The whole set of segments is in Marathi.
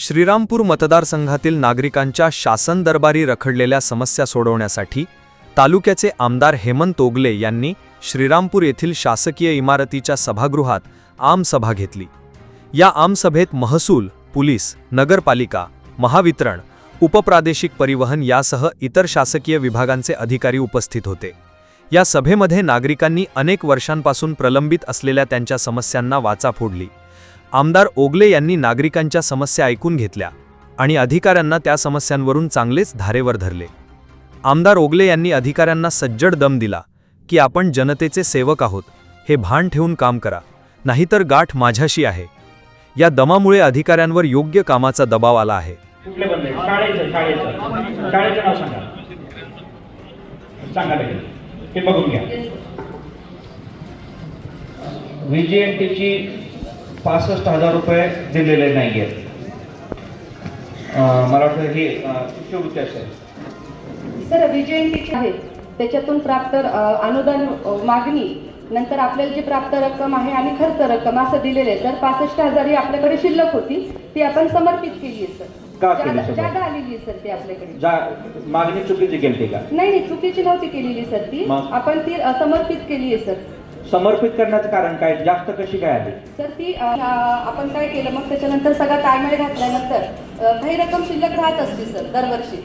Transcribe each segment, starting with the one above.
श्रीरामपूर मतदारसंघातील नागरिकांच्या शासन दरबारी रखडलेल्या समस्या सोडवण्यासाठी तालुक्याचे आमदार हेमंत ओगले यांनी श्रीरामपूर येथील शासकीय इमारतीच्या सभागृहात आमसभा घेतली. या आमसभेत महसूल पोलीस नगरपालिका महावितरण उपप्रादेशिक परिवहन यासह इतर शासकीय विभागांचे अधिकारी उपस्थित होते. या सभेमध्ये नागरिकांनी अनेक वर्षांपासून प्रलंबित असलेल्या त्यांच्या समस्यांना वाचा फोडली. आमदार ओगले यांनी नागरिकांच्या समस्या ऐकून घेतल्या आणि अधिकाऱ्यांना त्या समस्यांवरून चांगलेच धारेवर धरले. आमदार ओगले यांनी अधिकाऱ्यांना सज्जड दम दिला की आपण जनतेचे सेवक आहोत हे भान ठेवून काम करा नाहीतर गाठ माझ्याशी आहे. या दमामुळे अधिकाऱ्यांवर योग्य कामाचा दबाव आला आहे. व्हीजीएनटीची पासष्ट हजार रुपये दिलेले नाही आहेत मला वाटतं हे शिष्यवृत्ती असेल. सर विजयंतीचे आहेत त्याच्यातून प्राप्त अनुदान मागणी नंतर आपल्याला जी प्राप्त रक्कम आहे आणि खर्च रक्कम असं दिलेलं आहे तर पासष्ट हजार ही आपल्याकडे शिल्लक होती ती आपण समर्पित केली आहे का सर आलेली आहे सर ती आपल्याकडे. मागणी चुकीची केली का? नाही नाही चुकीची नव्हती केलेली सर ती? आपण ती समर्पित केली आहे सर. समर्पित करण्याचं कारण काय? जास्त कशी काय आली सर ती अ, आपण काय केलं मग त्याच्यानंतर सगळा ताळमेळ घातल्यानंतर अ, काही रक्कम शिल्लक राहत असते सर दरवर्षी.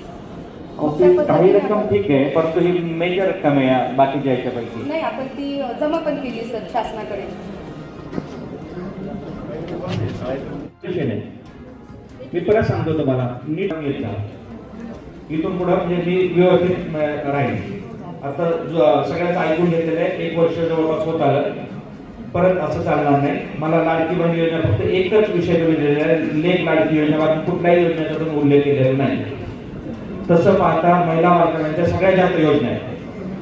मग त्या काही पद्धतीने रक्कम आपण- ठीक आहे परंतु ही मेजर रक्कम आहे या बाकीच्या याच्यापैकी. नाही आपण ती अ, जमा पण केली सर शासनाकडे. विषय नाही. मी परत सांगतो तुम्हाला नीट घेतला इथून पुढं म्हणजे मी व्यवस्थित अं, राहील. आता जो- सगळ्यांचं ऐकून घेतलेलं आहे एक वर्ष जवळपास होत आलं. परत असं चालणार नाही. मला लाडकी बहीण योजना फक्त एकच विषय तुम्ही दिलेला आहे. लेख लाडकी योजना बाकी कुठल्याही योजनेचा तुम्ही उल्लेख केलेला नाही. तसं पाहता महिला बालकांच्या सगळ्यात जास्त योजना आहेत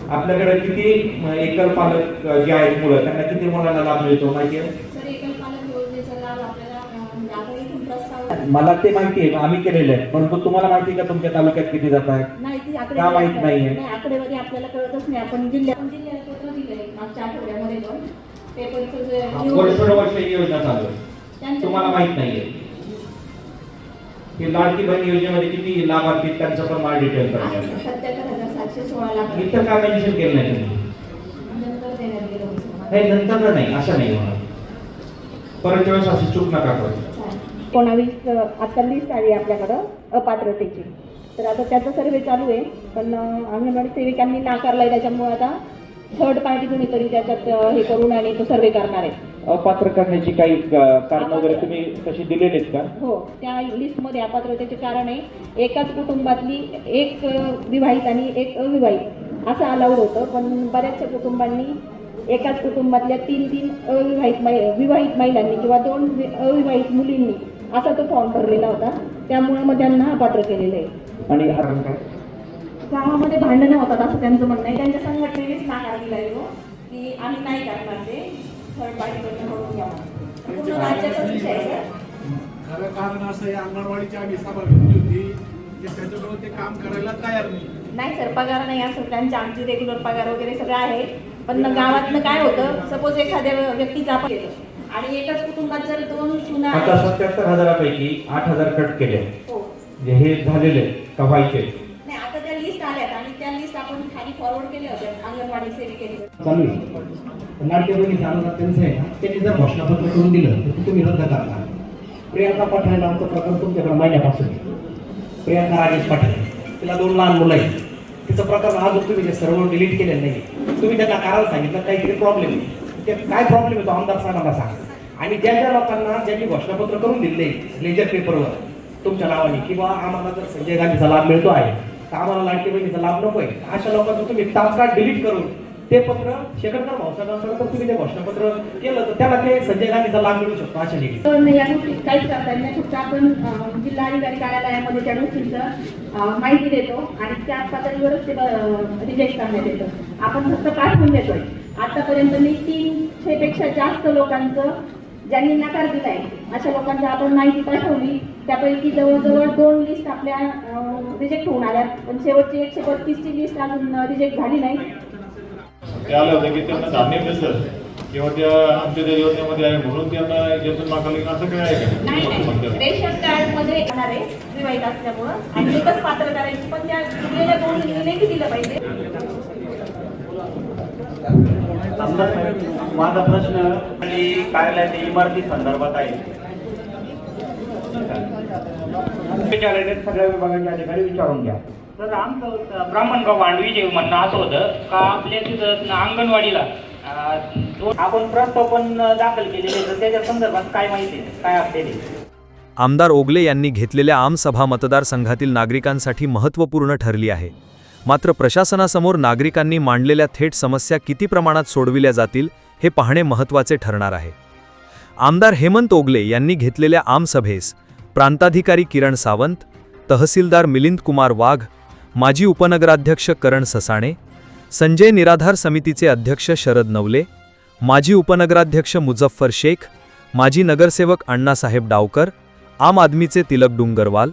आपल्याकडे किती एकर एकल पालक जे आहेत मुलं त्यांना किती मुलांना लाभ मिळतो माहिती आहे तर एकल पालक योजनेचा लाभ आपल्याला अं, आता इथून प्रस्ताव मला ते माहिती आहे आम्ही केलेलं आहे. परंतु तुम्हाला माहिती का तुमच्या तालुक्यात किती जात आहे का माहीत नाहीये? आकडेवारी आपल्याला कळतच नाही. आपण जिल्ह्यात जिल्ह्याला पत्र दिलंय मागच्या आठवड्यामध्ये पण. पेपरचं जे वर्ष वर्ष ही योजना चालू आहे. तुम्हाला माहीत नाहीये. ही लाडकी बहीण योजनेमध्ये किती लाभार्थी त्यांचं पण मला डिटेल आहे करायचं इथं काय मेन्शन केलं नाही तुम्ही? नाही नंतर नाही असं नाही होणार. परत वेळेस अशी चूक नका करू. एकोणावीस आता लिस्ट आली आपल्याकडं अपात्रतेची. तर आता त्याचा सर्वे चालू आहे पण अंगणवाडी सेविकांनी नाकारलाय त्याच्यामुळे आता थर्ड पार्टी कुणीतरी त्याच्यात हे करून आणि तो सर्वे करणार आहे. अपात्र करण्याची काही कारण वगैरे तुम्ही तशी दिलेली आहेत का? हो त्या लिस्टमध्ये अपात्रतेचे कारण आहे एकाच कुटुंबातली एक विवाहित आणि एक अविवाहित. असं अलाउड होतं पण बऱ्याचशा कुटुंबांनी एकाच कुटुंबातल्या तीन तीन अविवाहित मै विवाहित महिलांनी किंवा दोन अविवाहित मुलींनी असा तो फॉर्म भरलेला होता. त्यामुळे मग त्यांना अपात्र केलेलं आहे. आणि गावामध्ये भांडणं होतात असं त्यांचं म्हणणं आहे. त्यांच्या संघटनेनेच नाकार दिलाय तो की आम्ही नाही करणार ते. थर्ड पार्टीकडनं करून घ्यावं. पूर्ण राज्याचाच विषय आहे सर. खरं कारण असं आहे अंगणवाडीची आम्ही सभा घेतली होती की त्याच्यामुळे ते काम करायला तयार नाही. नाही सर पगार नाही असं. त्यांच्या आमची रेग्युलर पगार वगैरे सगळं आहे. पण गावातनं काय होतं? सपोज एखाद्या व्यक्तीचं आपण केलं. आणि एकाच कुटुंबात जर दोन सुना आता सत्याहत्तर हजारापैकी आठ हजार कट केले. हो. म्हणजे हे झालेले का व्हायचे नाही आता त्या लिस्ट आल्यात आणि त्या लिस्ट आपण खाली फॉरवर्ड केल्या होत्या अंगणवाडी सेविकेने. चालू आहे. लाडक्या बहिणी चालवतात त्यांचं आहे ना त्यांनी जर घोषणापत्र करून दिलं तर तुम्ही रद्द करणार. प्रियांका पठाण नामचा प्रकार तुमच्याकडे महिन्यापासून आहे. प्रियांका राजेश पठाण. तिला दोन लहान मुलं आहेत. तिचं प्रकरण अजून तुम्ही ते सर्व डिलीट केलेलं नाही तुम्ही त्यांना कारण सांगितलं काहीतरी प्रॉब्लेम आहे. ते काय प्रॉब्लेम येतो? तो आमदार साहेबांना सांग. आणि ज्या ज्या लोकांना ज्यांनी घोषणापत्र करून दिले लेजर पेपरवर तुमच्या नावाने किंवा आम्हाला जर संजय गांधीचा लाभ मिळतो आहे तर आम्हाला लाडकी बहिणीचा लाभ नको आहे. अशा लोकांचं तुम्ही तात्काळ डिलीट करून ते पत्र शेकडकर भाऊसाहेबांकडे तर तुम्ही ते घोषणापत्र केलं तर त्याला ते संजय गांधीचा लाभ मिळू शकतो अशा लेखी या गोष्टी काहीच करता येईल फक्त आपण अं, जिल्हाधिकारी कार्यालयामध्ये त्या गोष्टींचं माहिती देतो आणि त्या पातळीवरच ते रिजेक्ट करण्यात येतं. आपण फक्त पाठवून देतोय. आतापर्यंत मी तीनशे पेक्षा जास्त लोकांचं ज्यांनी नकार दिलाय अशा लोकांचं आपण माहिती पाठवली. त्यापैकी जवळजवळ दोन लिस्ट आपल्या रिजेक्ट होऊन आल्या पण शेवटची एकशे बत्तीसची लिस्ट अजून रिजेक्ट झाली नाही. ते आलं होतं की त्यांना धान्य मिळतं किंवा त्या आमच्या त्या योजनेमध्ये आहे म्हणून त्यांना यातून मागायला असं काय आहे नाही का नाही रेशन कार्डमध्ये दिवाळीत असल्यामुळं. आणि एकच पात्र करायची पण त्या दिलेल्या दोन्ही लेखी दिलं पाहिजे. आमदार साहेब माझा प्रश्न आणि कार्यालयाच्या इमारती संदर्भात आहे सगळ्या विभागाचे अधिकारी विचारून घ्या. तर आमचं ब्राह्मणगाव मांडवीचे म्हणणं असं होतं का आपल्या तिथं अंगणवाडीला आपण प्रस्ताव पण दाखल केलेले तर त्याच्या संदर्भात काय माहिती? काय अपडेट आहे? आमदार ओगले यांनी घेतलेल्या आमसभा मतदारसंघातील नागरिकांसाठी महत्त्वपूर्ण ठरली आहे. मात्र प्रशासनासमोर नागरिकांनी मांडलेल्या थेट समस्या किती प्रमाणात सोडविल्या जातील हे पाहणे महत्त्वाचे ठरणार आहे. आमदार हेमंत ओगले यांनी घेतलेल्या आमसभेस प्रांताधिकारी किरण सावंत तहसीलदार मिलिंद कुमार वाघ माजी उपनगराध्यक्ष करण ससाणे संजय निराधार समितीचे अध्यक्ष शरद नवले माजी उपनगराध्यक्ष मुझफ्फर शेख माजी नगरसेवक अण्णासाहेब डावकर आम आदमीचे तिलक डुंगरवाल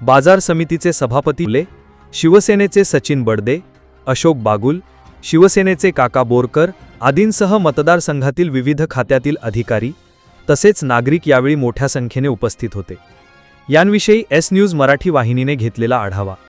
बाजार समितीचे सभापती ले शिवसेनेचे सचिन बडदे अशोक बागुल शिवसेनेचे काका बोरकर आदींसह मतदारसंघातील विविध खात्यातील अधिकारी तसेच नागरिक यावेळी मोठ्या संख्येने उपस्थित होते. यांविषयी एस न्यूज मराठी वाहिनीने घेतलेला आढावा.